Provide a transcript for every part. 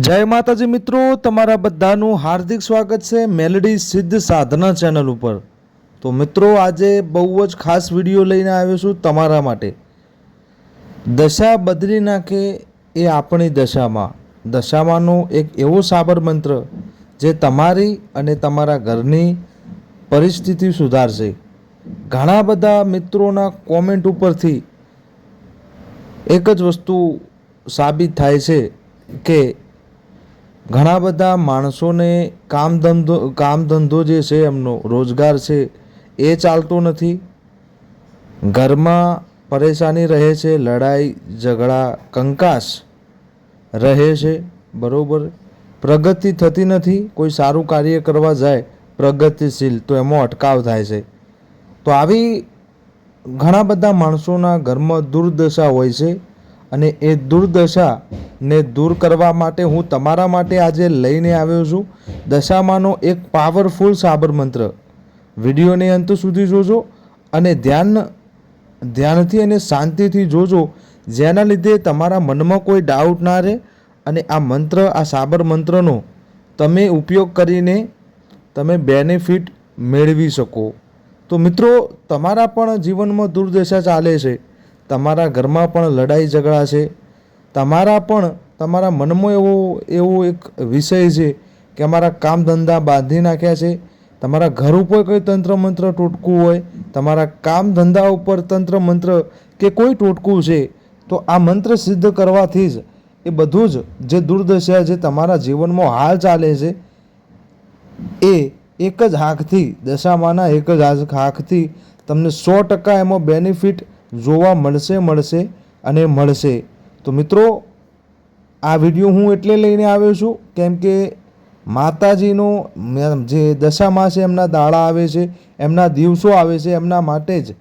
જય માતાજી મિત્રો, તમારા બધાનું હાર્દિક સ્વાગત છે મેલડી સિદ્ધ સાધના ચેનલ ઉપર. તો મિત્રો, આજે બહુ જ ખાસ વીડિયો લઈને આવ્યો છું તમારા માટે. દશા બદલી નાખે એ આપણી દશામાં. દશામાંનો એક એવો સાબર મંત્ર જે તમારી અને તમારા ઘરની પરિસ્થિતિ સુધારશે. ઘણા બધા મિત્રોના કોમેન્ટ ઉપરથી એક જ વસ્તુ સાબિત થાય છે કે ઘણા બધા માણસોને કામ ધંધો કામ ધંધો જે છે, એમનો રોજગાર છે, એ ચાલતો નથી. ઘરમાં પરેશાની રહે છે, લડાઈ, ઝઘડા, કંકાસ રહે છે, બરાબર. પ્રગતિ થતી નથી, કોઈ સારું કાર્ય કરવા જાય, પ્રગતિશીલ, તો એમાં અટકાવ થાય છે. તો આવી ઘણા બધા માણસોના ઘરમાં દુર્દશા હોય છે. અને એ દુર્દશાને દૂર કરવા માટે હું તમારા માટે આજે લઈને આવ્યો છું. દશામાંનો એક પાવરફુલ સાબર મંત્ર વિડીયોને અંત સુધી જોજો અને ધ્યાન, ધ્યાનથી અને શાંતિથી જોજો. જેના લીધે તમારા મનમાં કોઈ ડાઉટ ના રહે અને આ મંત્ર, આ સાબર મંત્રનો તમે ઉપયોગ કરીને તમે બેનિફિટ મેળવી શકો. તો મિત્રો, તમારા પણ જીવનમાં દુર્દશા ચાલે છે. તમારા ઘરમાં પણ લડાઈ ઝઘડા છે. તમારા પણ, તમારા મનમાં એવો એવો એક વિષય છે કે અમારા કામ ધંધા બાંધી નાખ્યા છે. તમારા ઘર ઉપર કોઈ તંત્ર મંત્ર ટોટકું હોય, તમારા કામ ધંધા ઉપર તંત્ર મંત્ર કે કોઈ ટોટકું છે, તો આ મંત્ર સિદ્ધ કરવાથી જ એ બધું જ જે દુર્દશા જે તમારા જીવનમાં હાલ ચાલે છે, એ એક જ હાંકથી, દશામાના એક જ હાંકથી તમને સો ટકા એમાં બેનિફિટ જોવા મળશે મળશે અને મળશે. તો મિત્રો, આ વીડિયો હું એટલે લઈને આવ્યો છું કેમ કે માતાજીનો જે દશામાં છે, એમના દાડા આવે છે, એમના દિવસો આવે છે, એમના માટે જ.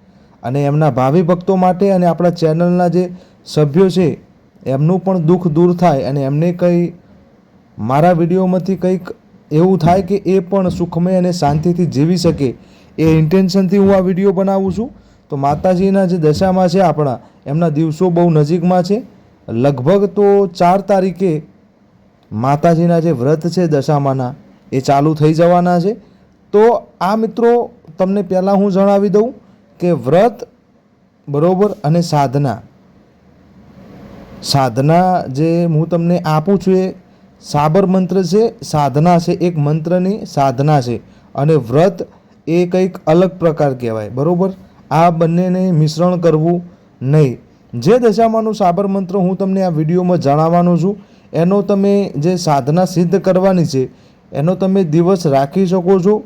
અને એમના ભાવિ ભક્તો માટે અને આપણા ચેનલના જે સભ્યો છે, એમનું પણ દુઃખ દૂર થાય અને એમને કંઈ મારા વિડીયોમાંથી કંઈક એવું થાય કે એ પણ સુખમય અને શાંતિથી જીવી શકે. એ ઇન્ટેન્શનથી હું આ વીડિયો બનાવું છું. તો માતાજીના જે દશામાં છે આપણા, એમના દિવસો બહુ નજીકમાં છે. લગભગ તો ચાર તારીખે માતાજીના જે વ્રત છે દશામાના, એ ચાલુ થઈ જવાના છે. તો આ મિત્રો, તમને પહેલાં હું જણાવી દઉં કે વ્રત બરોબર અને સાધના. સાધના જે હું તમને આપું છું એ સાબર મંત્ર છે, સાધના છે, એક મંત્રની સાધના છે. અને વ્રત એ કંઈક અલગ પ્રકાર કહેવાય, બરોબર? આ બંનેને મિશ્રણ કરવું નહીં. જે દશામાંનું સાબર મંત્ર હું તમને આ વિડીયોમાં જણાવવાનો છું, એનો તમે જે સાધના સિદ્ધ કરવાની છે, એનો તમે દિવસ રાખી શકો છો.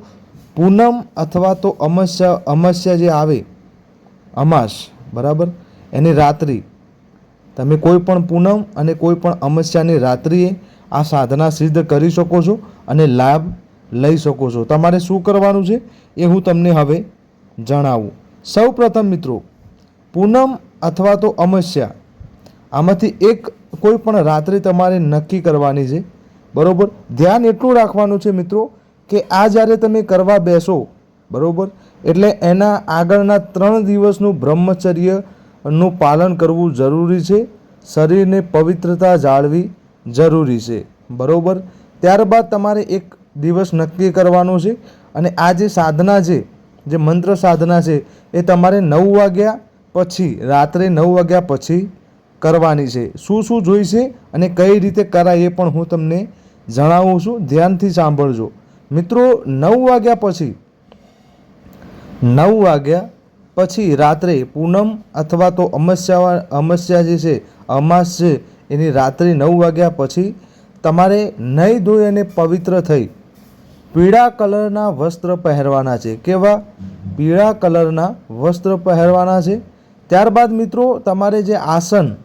પૂનમ અથવા તો અમસ્યા અમસ્યા જે આવે, અમાસ, બરાબર? એની રાત્રિ. તમે કોઈ પણ પૂનમ અને કોઈ પણ અમસ્યાની રાત્રિએ આ સાધના સિદ્ધ કરી શકો છો અને લાભ લઈ શકો છો. તમારે શું કરવાનું છે એ હું તમને હવે જણાવું. સૌ પ્રથમ મિત્રો, પૂનમ અથવા તો અમસ્યા, આમાંથી એક કોઈ પણ રાત્રે તમારે નક્કી કરવાની છે. બરાબર? ધ્યાન એટલું રાખવાનું છે મિત્રો કે આ જ્યારે તમે કરવા બેસો, બરાબર? એટલે એના આગળના ત્રણ દિવસનું બ્રહ્મચર્યનું પાલન કરવું જરૂરી છે. શરીરને પવિત્રતા જાળવી જરૂરી છે. બરાબર? ત્યારબાદ તમારે એક દિવસ નક્કી કરવાનો છે અને આ જે સાધના છે જે મંત્ર સાધના છે, એ તમારે નવ વાગ્યા પછી, રાત્રે નવ વાગ્યા પછી કરવાની છે. શું શું જોઈશે અને કઈ રીતે કરાય એ પણ હું તમને જણાવું છું. ધ્યાનથી સાંભળજો. મિત્રો, નવ વાગ્યા પછી, નવ વાગ્યા પછી રાત્રે પૂનમ અથવા તો અમસ્યા અમસ્યા જે છે, અમાસ છે, એની રાત્રે નવ વાગ્યા પછી તમારે નહીં ધોઈ અને પવિત્ર થઈ પીળા કલરના વસ્ત્ર પહેરવાના છે. કેવા? પીળા કલરના વસ્ત્ર પહેરવાના છે. ત્યારબાદ મિત્રો, તમારે જે આસન,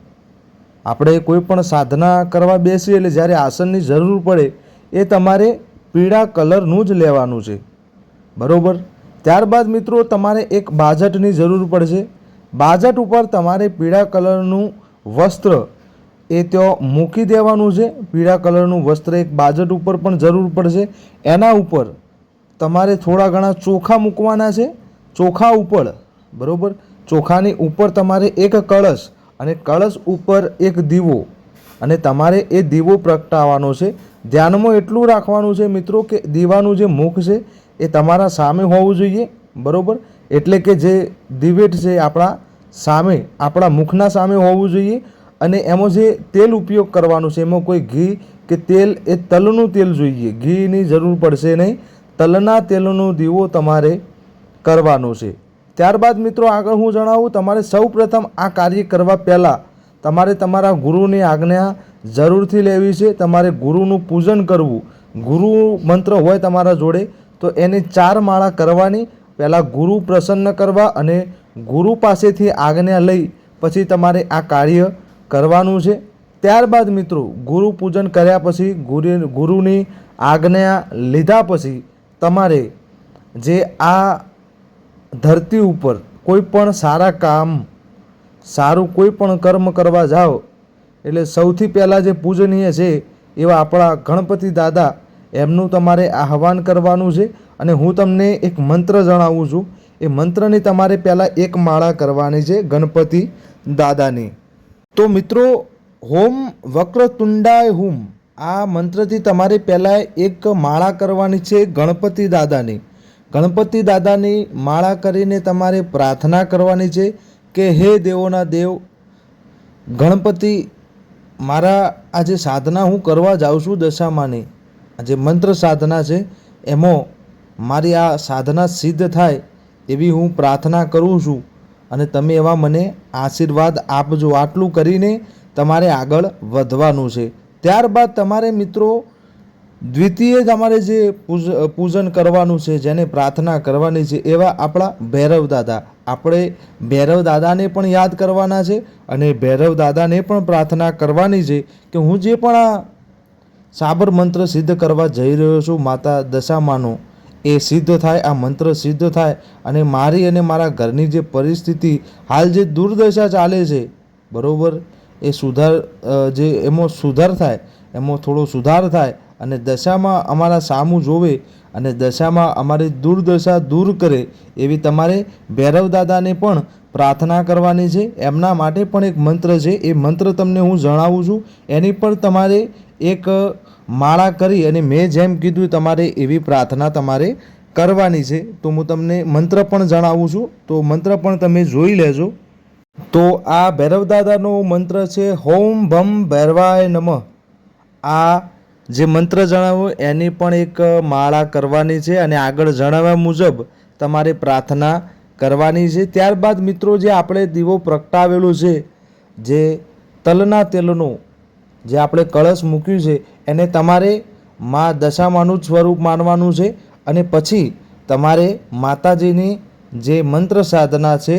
આપણે કોઈ પણ સાધના કરવા બેસીએ એટલે જ્યારે આસનની જરૂર પડે, એ તમારે પીળા કલરનું જ લેવાનું છે. બરાબર? ત્યારબાદ મિત્રો, તમારે એક બાજટની જરૂર પડશે. બાજટ ઉપર તમારે પીળા કલરનું વસ્ત્ર એ ત્યાં મૂકી દેવાનું છે. પીળા કલરનું વસ્ત્ર એક બાજટ ઉપર પણ જરૂર પડશે. એના ઉપર તમારે થોડા ઘણા ચોખા મૂકવાના છે. ચોખા ઉપર, બરાબર? ચોખાની ઉપર તમારે એક કળશ અને કળશ ઉપર એક દીવો અને તમારે એ દીવો પ્રગટાવવાનો છે. ધ્યાનમાં એટલું રાખવાનું છે મિત્રો કે દીવાનું જે મુખ છે એ તમારા સામે હોવું જોઈએ, બરાબર? એટલે કે જે દિવેટ છે આપણા સામે, આપણા મુખના સામે હોવું જોઈએ. અને એમાં જે તેલ ઉપયોગ કરવાનું છે, એમાં કોઈ ઘી કે તેલ, એ તલનું તેલ જોઈએ. ઘીની જરૂર પડશે નહીં. તલના તેલનો દીવો તમારે કરવાનો છે. ત્યારબાદ મિત્રો આગળ હું જણાવું, તમારે સૌ પ્રથમ આ કાર્ય કરવા પહેલાં તમારે તમારા ગુરુની આજ્ઞા જરૂરથી લેવી છે. તમારે ગુરુનું પૂજન કરવું. ગુરુ મંત્ર હોય તમારા જોડે, તો એને ચાર માળા કરવાની. પહેલાં ગુરુ પ્રસન્ન કરવા અને ગુરુ પાસેથી આજ્ઞા લઈ, પછી તમારે આ કાર્ય કરવાનું છે. ત્યારબાદ મિત્રો, ગુરુ પૂજન કર્યા પછી ગુરુ, ગુરુની આજ્ઞા લીધા પછી તમારે જે આ ધરતી ઉપર કોઈ પણ સારા કામ, સારું કોઈ પણ કર્મ કરવા જાઓ, એટલે સૌથી પહેલાં જે પૂજનીય છે એવા આપણા ગણપતિ દાદા, એમનું તમારે આહવાન કરવાનું છે. અને હું તમને એક મંત્ર જણાવું છું. એ મંત્રની તમારે પહેલાં એક માળા કરવાની છે ગણપતિ દાદાની. તો મિત્રો, હોમ વક્રતુંડાય હુમ. આ મંત્રથી તમારે પહેલાં એક માળા કરવાની છે ગણપતિ દાદાની. ગણપતિ દાદાની માળા કરીને તમારે પ્રાર્થના કરવાની છે કે, હે દેવોના દેવ, ગણપતિ, મારા આ જે સાધના હું કરવા જાઉં છું દશામાની. જે મંત્ર સાધના છે. એમાં મારી આ સાધના સિદ્ધ થાય એવી હું પ્રાર્થના કરું છું. અને તમે એવા મને આશીર્વાદ આપજો. આટલું કરીને તમારે આગળ વધવાનું છે. ત્યારબાદ તમારે મિત્રો દ્વિતીય તમારે જે પૂજ, પૂજન કરવાનું છે, જેને પ્રાર્થના કરવાની છે, એવા આપણા ભૈરવ દાદા. આપણે ભૈરવ દાદાને પણ યાદ કરવાના છે અને ભૈરવ દાદાને પણ પ્રાર્થના કરવાની છે કે હું જે પણ આ સાબર મંત્ર સિદ્ધ કરવા જઈ રહ્યો છું, માતા દશામાનો એ સિદ્ધ થાય, આ મંત્ર સિદ્ધ થાય અને મારી અને મારા ઘરની જે પરિસ્થિતિ, હાલ જે દુર્દશા ચાલે છે, બરાબર? એ સુધાર જે એમાં સુધાર થાય, એમાં થોડો સુધાર થાય અને દશામાં અમારા સામું જોવે અને દશામાં અમારી દુર્દશા દૂર કરે એવી તમારે ભૈરવ દાદાને પણ પ્રાર્થના કરવાની છે. એમના માટે પણ એક મંત્ર છે. એ મંત્ર તમને હું જણાવું છું. એની પણ તમારે એક માળા કરી અને મેં જેમ કીધું તમારે એવી પ્રાર્થના તમારે કરવાની છે. તો હું તમને મંત્ર પણ જણાવું છું. તો મંત્ર પણ તમે જોઈ લેજો. તો આ ભૈરવ મંત્ર છે, હોમ ભમ ભૈરવાય નમઃ. આ જે મંત્ર જણાવ્યો એની પણ એક માળા કરવાની છે અને આગળ જણાવ્યા મુજબ તમારે પ્રાર્થના કરવાની છે. ત્યારબાદ મિત્રો જે આપણે દીવો પ્રગટાવેલો છે, જે તલના તેલનો જે આપણે કળશ મૂક્યું છે, એને તમારે મા દશામાનું સ્વરૂપ માનવાનું છે અને પછી તમારે માતાજીની જે મંત્ર સાધના છે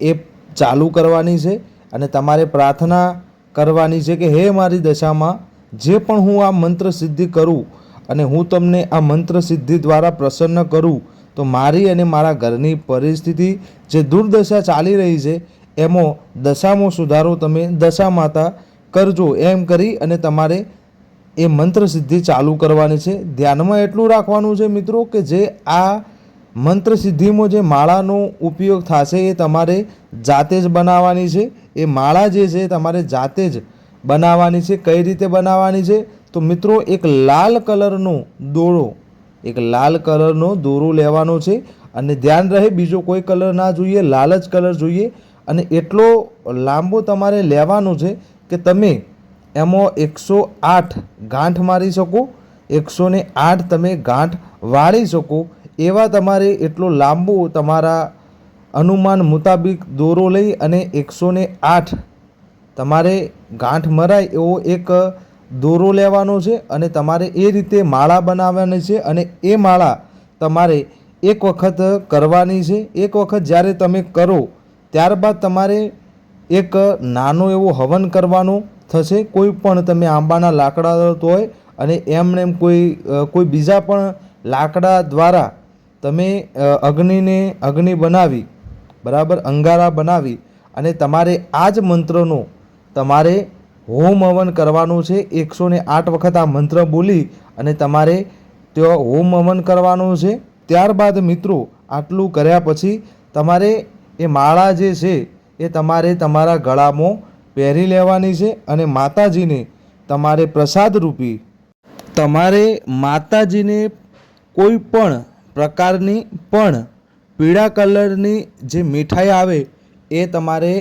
એ ચાલુ કરવાની છે અને તમારે પ્રાર્થના કરવાની છે કે હે મારી દશામાં, જે પણ હું આ મંત્ર સિદ્ધિ કરું અને હું તમને આ મંત્ર સિદ્ધિ દ્વારા પ્રસન્ન કરું, તો મારી અને મારા ઘરની પરિસ્થિતિ જે દુર્દશા ચાલી રહી છે, એમાં દશામાં સુધારો તમે દશા માતા કરજો એમ કરી અને તમારે એ મંત્ર સિદ્ધિ ચાલુ કરવાની છે. ધ્યાનમાં એટલું રાખવાનું છે મિત્રો કે જે આ મંત્ર સિદ્ધિમાં જે માળાનો ઉપયોગ થશે એ તમારે જાતે જ બનાવવાની છે. એ માળા જે છે તમારે જાતે જ બનાવવાની છે. કઈ રીતે બનાવવાની છે? તો મિત્રો એક લાલ કલરનો દોરો, એક લાલ કલરનો દોરો લેવાનો છે અને ધ્યાન રહે બીજો કોઈ કલર ના જોઈએ, લાલ જ કલર જોઈએ અને એટલો લાંબો તમારે લેવાનો છે કે તમે એમાં એકસો આઠ ગાંઠ મારી શકો, એકસો ને આઠ તમે ગાંઠ વાળી શકો. એવા તમારે એટલો લાંબો તમારા અનુમાન મુતાબિક દોરો લઈ અને એકસો ને આઠ તમારે ગાંઠ મરાય એવો એક દોરો લેવાનો છે અને તમારે એ રીતે માળા બનાવવાની છે અને એ માળા તમારે એક વખત કરવાની છે. એક વખત જ્યારે તમે કરો, ત્યારબાદ તમારે એક નાનો એવો હવન કરવાનો થશે. કોઈ પણ તમે આંબાના લાકડા હોય અને એમને એમ કોઈ કોઈ બીજા પણ લાકડા દ્વારા તમે અગ્નિને અગ્નિ બનાવી, બરાબર, અંગારા બનાવી અને તમારે આ જ મંત્રનો તમારે હોમ હવન કરવાનું છે. એકસો ને આઠ વખત આ મંત્ર બોલી અને તમારે ત્યાં હોમ હવન કરવાનું છે. ત્યારબાદ મિત્રો આટલું કર્યા પછી તમારે એ માળા જે છે એ તમારે તમારા ગળામાં પહેરી લેવાની છે અને માતાજીને તમારે પ્રસાદ રૂપી તમારે માતાજીને કોઈ પણ પ્રકારની પણ પીળા કલરની જે મીઠાઈ આવે એ તમારે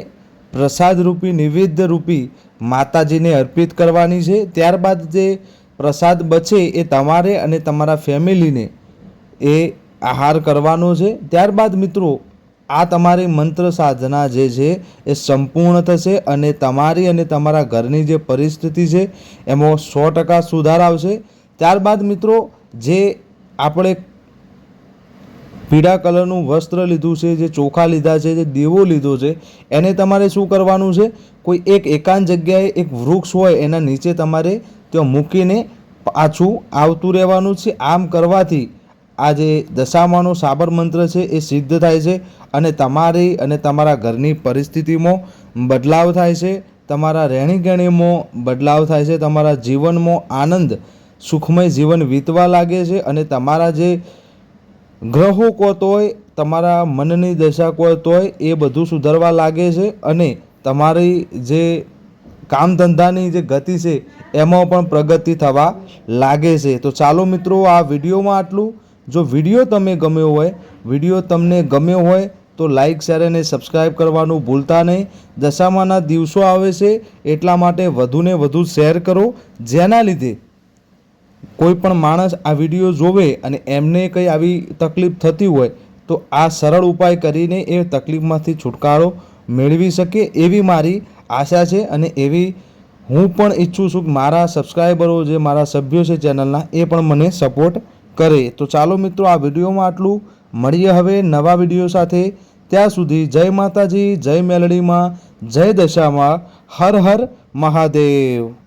પ્રસાદ રૂપી નિવેદ્ય રૂપી માતાજીને અર્પિત કરવાની છે. ત્યારબાદ જે પ્રસાદ બચે એ તમારે અને તમારા ફેમિલીને એ આહાર કરવાનો છે. ત્યારબાદ મિત્રો આ તમારી મંત્ર સાધના જે છે, એ સંપૂર્ણ થશે અને તમારી અને તમારા ઘરની જે પરિસ્થિતિ છે, એમાં સો ટકા સુધાર આવશે. ત્યારબાદ મિત્રો, જે આપણે પીળા કલરનું વસ્ત્ર લીધું છે, જે ચોખા લીધા છે, જે દેવો લીધો છે, એને તમારે શું કરવાનું છે? કોઈ એક એકાંત જગ્યાએ એક વૃક્ષ હોય, એના નીચે તમારે ત્યાં મૂકીને પાછું આવતું રહેવાનું છે. આમ કરવાથી આ જે દશામાનો સાબર મંત્ર છે, એ સિદ્ધ થાય છે અને તમારી અને તમારા ઘરની પરિસ્થિતિમાં બદલાવ થાય છે. તમારા રહેણીકરણીમાં બદલાવ થાય છે, તમારા જીવનમાં આનંદ, સુખમય જીવન વીતવા લાગે છે અને તમારા જે ગ્રહો કહો હોય, તમારા મનની દશા કોતોય એ બધું સુધરવા લાગે છે અને તમારી જે કામ ધંધાની જે ગતિ છે, એમાં પણ પ્રગતિ થવા લાગે છે. તો ચાલો મિત્રો, આ વિડીયોમાં આટલું. જો વીડિયો તમે ગમ્યો હોય, વીડિયો તમને ગમ્યો હોય, તો લાઈક શેર અને સબસ્ક્રાઈબ કરવાનું ભૂલતા નહીં. દશામાના દિવસો આવે છે, એટલા માટે વધુને વધુ શેર કરો, જેના લીધે કોઈ પણ માણસ આ વીડિયો જોવે અને એમને કંઈ આવી તકલીફ થતી હોય, તો આ સરળ ઉપાય કરીને એ તકલીફમાંથી છુટકારો મેળવી શકે એવી મારી આશા છે અને એવી હું પણ ઈચ્છું છું કે મારા સબસ્ક્રાઈબરો જે મારા સભ્યો છે ચેનલના, એ પણ મને સપોર્ટ કરે. તો ચાલો મિત્રો, આ વિડીયોમાં આટલું. મળીએ હવે નવા વીડિયો સાથે. ત્યાં સુધી જય માતાજી, જય મેલડીમાં, જય દશામાં. હર હર મહાદેવ.